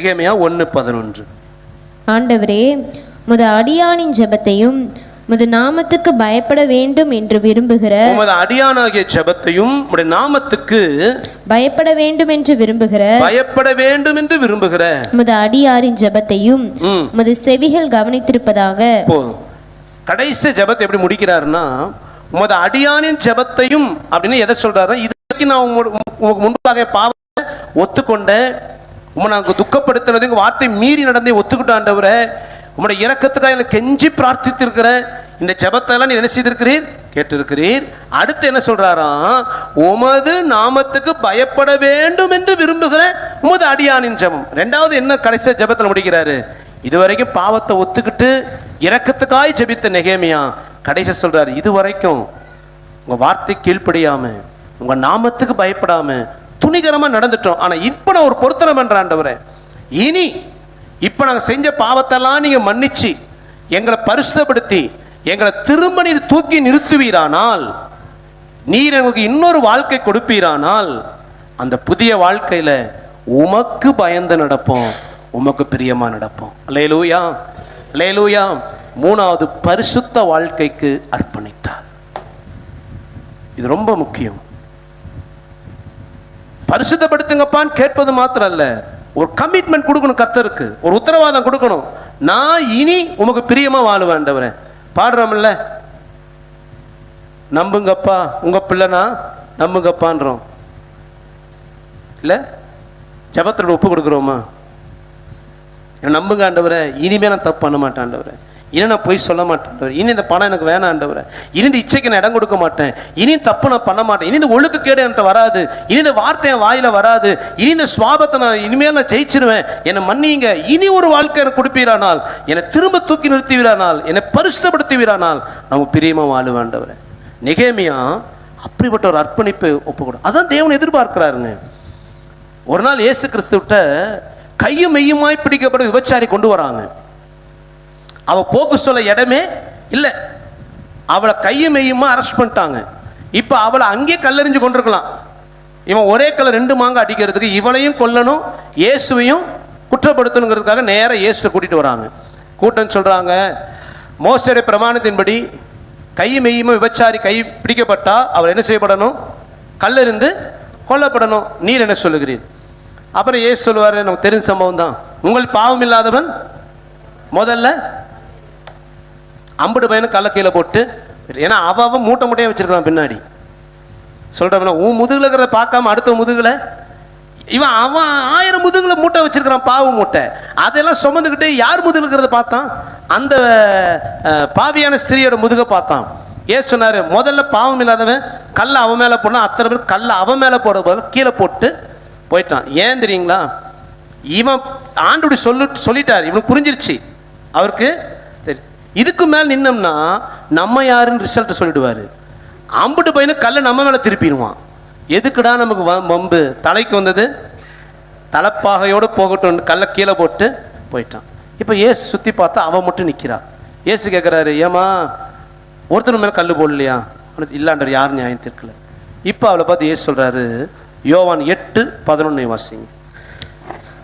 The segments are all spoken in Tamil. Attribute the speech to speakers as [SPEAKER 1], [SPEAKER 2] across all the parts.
[SPEAKER 1] நெகேமியா ஒன்று பதினொன்று.
[SPEAKER 2] ஆண்டவரே முத அடியானின் ஜெபத்தையும் முது நாமத்துக்கு பயப்பட வேண்டும் என்று விரும்புகிற
[SPEAKER 1] உமது அடியானாகிய ஜெபத்தையும் உடைய நாமத்துக்கு
[SPEAKER 2] பயப்பட வேண்டும் என்று விரும்புகிற
[SPEAKER 1] பயப்பட வேண்டும் என்று விரும்புகிற
[SPEAKER 2] முது அடியாரின் ஜெபத்தையும் முது செவிகள் கவனித்திருப்பதாக
[SPEAKER 1] போதும். கடைசி ஜெபத்தை எப்படி முடிக்கிறாருன்னா உமது அடியானின் ஜெபத்தையும் அப்படின்னு எதை சொல்றாருன்னா இது வரைக்கும் நான் உமக்கு முன்பாக பாவத்தை ஒத்துக்கொண்டேன் உம்மை நாங்கள் துக்கப்படுத்தினது எங்கள் வார்த்தை மீறி நடந்தே ஒத்துக்கிட்ட ஆண்டவரே. உம்முடைய இரக்கத்துக்காக எனக்கு கெஞ்சி பிரார்த்தித்திருக்கிறேன் இந்த ஜெபத்தெல்லாம் நீ என்ன செய்திருக்கிறீர்? கேட்டிருக்கிறீர். அடுத்து என்ன சொல்கிறாராம் உமது நாமத்துக்கு பயப்பட வேண்டும் என்று விரும்புகிற உமது அடியானின் ஜபம். ரெண்டாவது என்ன கடைசியாக ஜெபத்தில் முடிக்கிறாரு? இதுவரைக்கும் பாவத்தை ஒத்துக்கிட்டு இறக்கத்துக்காய் ஜெபித்த நெகேமியா கடைசி சொல்கிறார் இது வரைக்கும் வார்த்தை கீழ்ப்படியாமல் உங்கள் நாமத்துக்கு பயப்படாமல் துணிகரமாக நடந்துட்டோம். ஆனால் இப்போ நான் ஒரு பொருத்தனை பண்றேன் ஆண்டவரே. இனி இப்போ நாங்கள் செஞ்ச பாவத்தெல்லாம் நீங்க மன்னிச்சு எங்களை பரிசுத்தப்படுத்தி எங்களை திரும்ப நீர் தூக்கி நிறுத்துவீரானால் நீர் எங்களுக்கு இன்னொரு வாழ்க்கை கொடுப்பீரானால் அந்த புதிய வாழ்க்கையில உமக்கு பயந்து நடப்போம் உமக்கு பிரியமா நடப்போம். லேலூயா லேலூயா மூணாவது பரிசுத்த வாழ்க்கைக்கு அர்ப்பணித்தார். இது ரொம்ப முக்கியம். பரிசுத்தப்படுத்துங்கப்பான்னு கேட்பது மாத்திரம் அல்ல ஒரு கமிட்மெண்ட் கொடுக்கணும் கத்தருக்கு. ஒரு உத்தரவாதம் கொடுக்கணும். நான் இனி உமக்கு பிரியமா வாழுவேன் ஆண்டவரே. பாடுறோம்ல? நம்புங்கப்பா. உங்க பிள்ளைனா நம்புங்கப்பான்றோம். இல்ல? ஜபத்தில் ஒப்பு கொடுக்குறோமா? என்னை நம்புங்க ஆண்டவரை. இனிமே நான் தப்பு பண்ண மாட்டேன் ஆண்டவரை. இனி நான் போய் சொல்ல மாட்டேன் இனி இந்த பணம் எனக்கு வேணாம் இனி இந்த இச்சைக்கு நான் இடம் கொடுக்க மாட்டேன். இனி தப்பு நான் பண்ண மாட்டேன். இனி இந்த ஒழுக்கக்கேடு என்கிட்ட வராது. இனி இந்த வார்த்தை என் வாயில வராது. இனி இந்த சுவாபத்தை நான் இனிமேல் நான் ஜெயிச்சிருவேன். என்னை மன்னிங்க. இனி ஒரு வாழ்க்கை எனக்கு கொடுப்பீரானால் என்னை திரும்ப தூக்கி நிறுத்துவீரானால் என்னை பரிசுத்தப்படுத்துவீரானால் நம்ம பிரியமா வாழுவேன் நிகேமியா அப்படிப்பட்ட ஒரு அர்ப்பணிப்பு ஒப்புக்கூடும் அதான் தேவன் எதிர்பார்க்கிறாருங்க. ஒரு நாள் இயேசு கிறிஸ்துவிட்ட கையும் மெய்யுமாய் பிடிக்கப்பட்ட விபச்சாரி கொண்டு வராங்க. அவள் போக்கு சொல்ல இடமே இல்லை. அவளை கையும் மெய்யுமா அரெஸ்ட் பண்ணிட்டாங்க. இப்போ அவளை அங்கேயே கல்லெறிஞ்சு கொண்டிருக்கலாம். இவன் ஒரே கல்ல ரெண்டு மாங்க அடிக்கிறதுக்கு இவளையும் கொல்லணும் இயேசுவையும் குற்றப்படுத்தணுங்கிறதுக்காக நேராக இயேசுவை கூட்டிகிட்டு வராங்க. கூட்டம் சொல்கிறாங்க மோசடி பிரமாணத்தின்படி கை மெய்யுமோ விபச்சாரி கை பிடிக்கப்பட்டால் அவர் என்ன செய்யப்படணும்? கல்லிருந்து கொல்லப்படணும். நீர் என்ன சொல்லுகிறீர்? அப்புறம் ஏசு சொல்லுவார் நமக்கு தெரிஞ்ச சம்பவம் தான் உங்கள் பாவம் இல்லாதவன் முதல்ல அம்புடு பையனும் கல்ல கீழே போட்டு ஏன்னா அவ அவன் மூட்டை மூட்டையாக வச்சுருக்கான் பின்னாடி. சொல்கிறோம்னா உன் முதுகில் இருக்கிறத பார்க்காம அடுத்த முதுகில்? இவன் அவன் ஆயிரம் முதுகில் மூட்டை வச்சுருக்கிறான் பாவு மூட்டை. அதெல்லாம் சுமந்துக்கிட்டு யார் முதுகில் இருக்கிறத பார்த்தான்? அந்த பாவியான ஸ்திரீயோட முதுகை பார்த்தான். ஏன் சொன்னார்? முதல்ல பாவம் இல்லாதவன் கல்லை அவன் மேலே போடணும் அத்தனை பேர் கல்லை அவன் மேலே போட போதும் கீழே போட்டு போயிட்டான். ஏன் தெரியுங்களா? இவன் ஆண்டுடி சொல்லு சொல்லிட்டார். இவனுக்கு புரிஞ்சிருச்சு. அவருக்கு இதுக்கு மேல் நின்னோம்னா நம்ம யாருன்னு ரிசல்ட்டை சொல்லிடுவார். அம்புட்டு பையனு கல்லை நம்ம மேலே திருப்பிடுவான். எதுக்குடா நமக்கு வம்பு? தலைக்கு வந்தது? தலைப்பாகையோடு போகட்டும். கல்லை கீழே போட்டு போயிட்டான். இப்போ ஏசு சுற்றி பார்த்தா அவன் மட்டும் நிற்கிறான் ஏசு கேட்குறாரு ஏமா ஒருத்தர் மேலே கல் போடலையா? அவனுக்கு இல்லாண்டர் யாரும் நியாயம் தீர்க்கல. இப்போ அவளை பார்த்து ஏசு சொல்கிறாரு யோவான் எட்டு பதினொன்று வாசிங்க.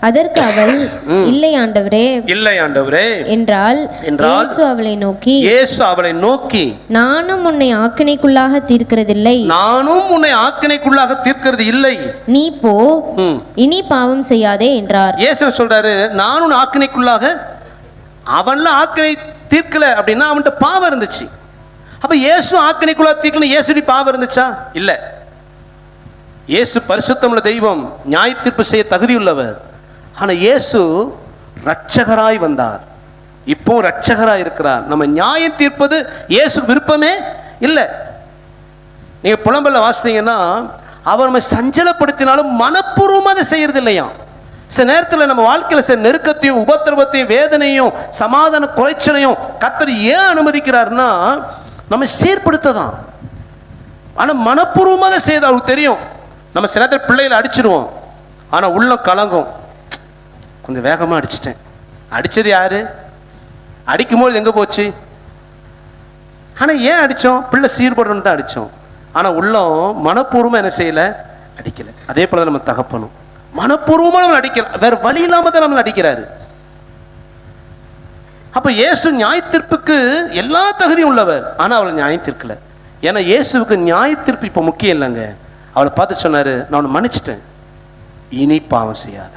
[SPEAKER 2] அதற்கு அவள் இல்லை ஆண்டவரே.
[SPEAKER 1] இல்லை ஆண்டவரே.
[SPEAKER 2] என்றால்
[SPEAKER 1] என்றால்
[SPEAKER 2] இயேசு அவளை நோக்கி
[SPEAKER 1] இயேசு அவளை நோக்கி.
[SPEAKER 2] நானும் உன்னை ஆக்கினைக்குள்ளாக தீர்க்கிறதில்லை.
[SPEAKER 1] நானும் உன்னை ஆக்கினைக்குள்ளாக தீர்க்கிறது இல்லை
[SPEAKER 2] நீ போ. இனி பாவம் செய்யாதே என்றார்.
[SPEAKER 1] இயேசு சொல்றாரு நானும் ஆக்கினைக்குள்ளாக அவன்ல ஆக்கினை தீர்க்கல. அப்படின்னா அவன்கிட்ட பாவம் இருந்துச்சு. அப்ப இயேசு ஆக்கினைக்குள்ளாக தீர்க்கல இயேசுடி பாவம் இருந்துச்சா? இல்ல. இயேசு பரிசுத்தமுள்ள தெய்வம் நியாய தீர்ப்பு செய்ய தகுதியுள்ளவர். ஆனால் இயேசு ரட்சகராய் வந்தார். இப்போ ரட்சகராக இருக்கிறார். நம்ம நியாயம் தீர்ப்பது இயேசு விருப்பமே இல்லை. நீங்கள் புலம்பல வாசித்தீங்கன்னா அவர் நம்ம சஞ்சலப்படுத்தினாலும் மனப்பூர்வமாக அதை செய்கிறது இல்லையா சில நேரத்தில் நம்ம வாழ்க்கையில் சில நெருக்கத்தையும் உபத்திரவத்தையும் வேதனையும் சமாதான குலைச்சலையும் கத்தர் ஏன் அனுமதிக்கிறாருன்னா நம்ம சீர்படுத்ததான். ஆனால் மனப்பூர்வமாக அதை செய்யுது அவருக்கு தெரியும். நம்ம சில நேரத்தில் பிள்ளைகளை அடிச்சிடுவோம் ஆனால் உள்ளம் கலங்கும். கொஞ்சம் வேகமாக அடிச்சிட்டேன். அடித்தது யாரு? அடிக்கும்போது எங்கே போச்சு? ஆனால் ஏன் அடித்தோம் பிள்ளை சீர்படணும்னு தான் அடித்தோம் ஆனால் உள்ளம் மனப்பூர்வமாக என்ன செய்யலை? அடிக்கலை. அதே போல் தான் நம்ம தகப்பனும். மனப்பூர்வமாக நம்மளை அடிக்கல. வேற வழி இல்லாமல் தான் நம்மளை அடிக்கிறாரு. அப்போ இயேசு நியாயத்தீர்ப்புக்கு எல்லா தகுதியும் உள்ளவர். ஆனா அவளை நியாயம் ஏன்னா இயேசுவுக்கு நியாயத்தீர்ப்பு இப்போ முக்கியம் இல்லைங்க. அவளை பார்த்து சொன்னாரு நான் உன்னை மன்னிச்சிட்டேன். இனி பாவம் செய்யாத.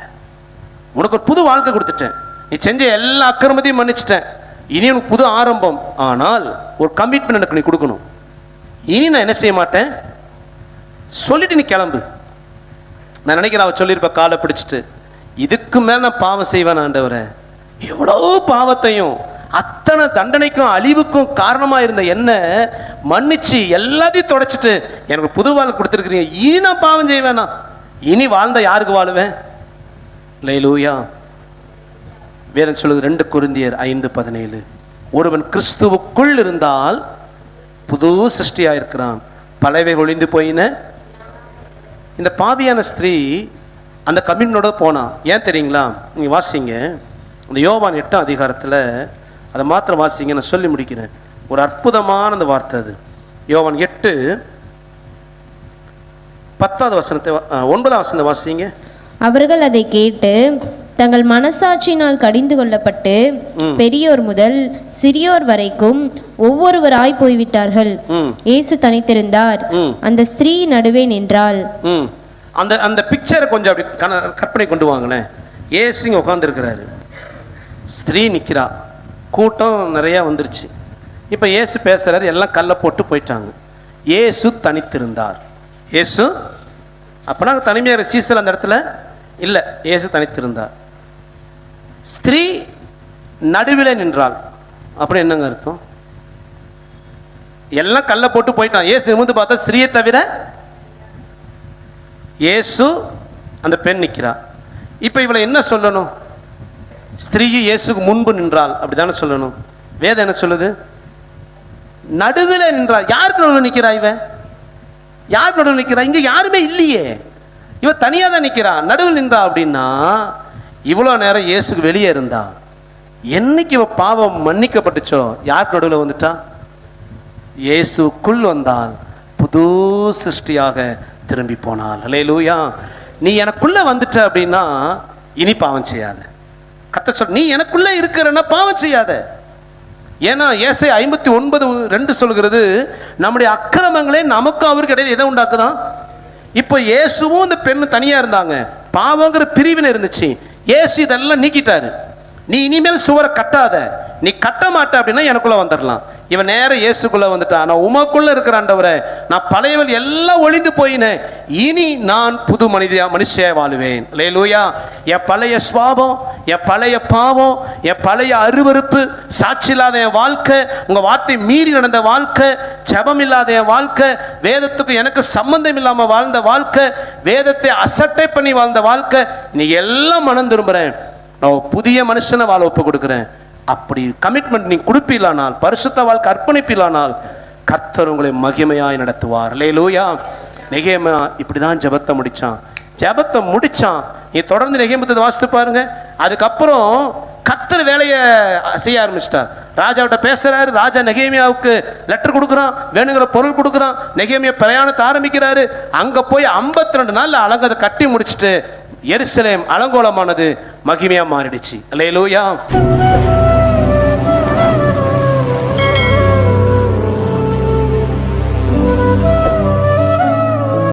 [SPEAKER 1] உனக்கு ஒரு புது வாழ்க்கை கொடுத்துட்டேன். நீ செஞ்ச எல்லா அக்கிரமத்தையும் மன்னிச்சிட்டேன். இனி உனக்கு புது ஆரம்பம். ஆனால் ஒரு கமிட்மெண்ட் எனக்கு நீ கொடுக்கணும். இனி நான் என்ன செய்ய மாட்டேன்? சொல்லிட்டு நீ கிளம்பு. நான் நினைக்கிறேன் அவ சொல்லியிருப்ப காலை பிடிச்சிட்டு இதுக்கு மேலே நான் பாவம் செய்வேன் ஆண்டவரே. எவ்வளோ பாவத்தையும் அத்தனை தண்டனைக்கும் அழிவுக்கும் காரணமாக இருந்த என்ன மன்னிச்சு எல்லாத்தையும் தொடச்சிட்டு எனக்கு புது வாழ்க்கை கொடுத்துருக்குறீங்க. இனி நான் பாவம் செய்வேனா? இனி வாழ்ந்த யாருக்கு வாழுவேன்? லைலூயா. வேதம் சொல்லுது ரெண்டு குருந்தியர் ஐந்து பதினேழு. ஒருவன் கிறிஸ்துவுக்குள் இருந்தால் புது சிருஷ்டியாக இருக்கிறான் பழையவை ஒளிந்து போயின. இந்த பாவியான ஸ்திரீ அந்த கம்யூனோட போனான் ஏன் தெரியுங்களா? நீங்கள் வாசிங்க. இந்த யோவான் எட்டாம் அதிகாரத்தில் அதை மாத்திரம் வாசிங்க நான் சொல்லி முடிக்கிறேன். ஒரு அற்புதமான அந்த வார்த்தை அது. யோவான் எட்டு பத்தாவது வசனத்தை ஒன்பதாம் வசனத்தை வாசிங்க.
[SPEAKER 2] அவர்கள் அதை கேட்டு தங்கள் மனசாட்சியினால் கடிந்து கொள்ளப்பட்டு பெரியோர் முதல் சிறியோர் வரைக்கும் ஒவ்வொருவராய் போய்விட்டார்கள். இயேசு தனித்திருந்தார். அந்த ஸ்திரீ நடுவே நின்றாள்.
[SPEAKER 1] ம். அந்த அந்த பிக்சரை கொஞ்சம் அப்படி கற்பனை கொண்டு வாங்களேன். ஏசுங்க உட்காந்துருக்கிறாரு ஸ்திரீ நிற்கிறா கூட்டம் நிறையா வந்துருச்சு. இப்போ ஏசு பேசுகிறாரு எல்லாம் கல்லை போட்டு போயிட்டாங்க. ஏசு தனித்திருந்தார். ஏசு அப்போனா தனிமையாக சீசல் அந்த இடத்துல? இல்லை ஏசு தனித்திருந்தார். ஸ்திரீ நடுவில் நின்றாள். அப்படி என்னங்க அர்த்தம்? எல்லாம் கல்லை போட்டு போயிட்டான். ஏசு இருந்து பார்த்தா ஸ்திரீயை தவிர ஏசு அந்த பெண் நிற்கிறா. இப்போ இவளை என்ன சொல்லணும்? ஸ்திரீயும் இயேசுக்கு முன்பு நின்றாள். அப்படிதானே சொல்லணும். வேதம் என்ன சொல்லுது? நடுவில் நின்றாள். யாருக்கு நடுவில் நிற்கிறா இவன்? யார் நடுவில் நிற்கிறா? இங்கே யாருமே இல்லையே. இவன் தனியாக தான் நிற்கிறான் நடுவில் நின்றா அப்படின்னா இவ்வளோ நேரம் இயேசுக்கு வெளியே இருந்தா என்னைக்கு இவன் பாவம் மன்னிக்கப்பட்டுச்சோ? யார் நடுவில் வந்துட்டா? இயேசுக்குள் வந்தால் புது சிருஷ்டியாக திரும்பி போனாள். லூயா நீ எனக்குள்ளே வந்துட்ட அப்படின்னா இனி பாவம் செய்யாத. கத்த சொல் நீ எனக்குள்ளே இருக்கிறன்னா பாவம் செய்யாத. ஏன்னா ஏசை ஐம்பத்தி ஒன்பது ரெண்டு சொல்கிறது நம்முடைய அக்கிரமங்களே நமக்கு அவருக்கு இடையில் எதை உண்டாக்குதான். இப்போ இயேசுவும் இந்த பெண்ணு தனியாக இருந்தாங்க. பாவங்கிற பிரிவினை இருந்துச்சு. இயேசு இதெல்லாம் நீக்கிட்டாரு. நீ இனிமேல் சுவரை கட்டாத. நீ கட்ட மாட்ட அப்படின்னா எனக்குள்ளே வந்துடலாம் இவன் நேரம் இயேசுக்குள்ளே வந்துட்டான். நான் உமக்குள்ளே இருக்கிற ஆண்டவரே நான் பழையவள் எல்லாம் ஒழிந்து போயினேன். இனி நான் புது மனிதியா மனுஷியாக வாழுவேன். லேலூயா என் பழைய சுவாபம் என் பழைய பாவம் என் பழைய அருவருப்பு சாட்சி இல்லாத என் வாழ்க்கை உங்கள் வார்த்தை மீறி நடந்த வாழ்க்கை ஜபம் இல்லாத என் வாழ்க்கை வேதத்துக்கு எனக்கு சம்பந்தம் இல்லாமல் வாழ்ந்த வாழ்க்கை வேதத்தை அசட்டை பண்ணி வாழ்ந்த வாழ்க்கை நீ எல்லாம் மனம் திரும்புகிறேன் நான் புதிய மனுஷனை வாழ ஒப்பு கொடுக்குறேன். அப்படி கமிட்மெண்ட் நீ கொடுப்பீலானால் பரிசுத்தவால் வாழ்க்கை கர்த்தர் உங்களை மகிமையாய் நடத்துவார். லேலூயா நெகேமா இப்படி தான் ஜெபத்தை முடிச்சான். ஜெபத்தை முடிச்சான். நீ தொடர்ந்து நெகேமத்தை வாசித்து பாருங்க. அதுக்கப்புறம் கர்த்தர் வேலையை செய்ய ஆரம்பிச்சிட்டார். ராஜாவிட்ட பேசுறாரு. ராஜா நெகேமியாவுக்கு லெட்டர் கொடுக்குறான். வேணுங்கிற பொருள் கொடுக்குறான். நெகேமியா பிரயாணத்தை ஆரம்பிக்கிறாரு. அங்க போய் 52 ரெண்டு நாளில் அலங்கதை கட்டி முடிச்சிட்டு எருசலேம் அலங்கோலமானது மகிமையா மாறிடுச்சு. அல்லேலூயா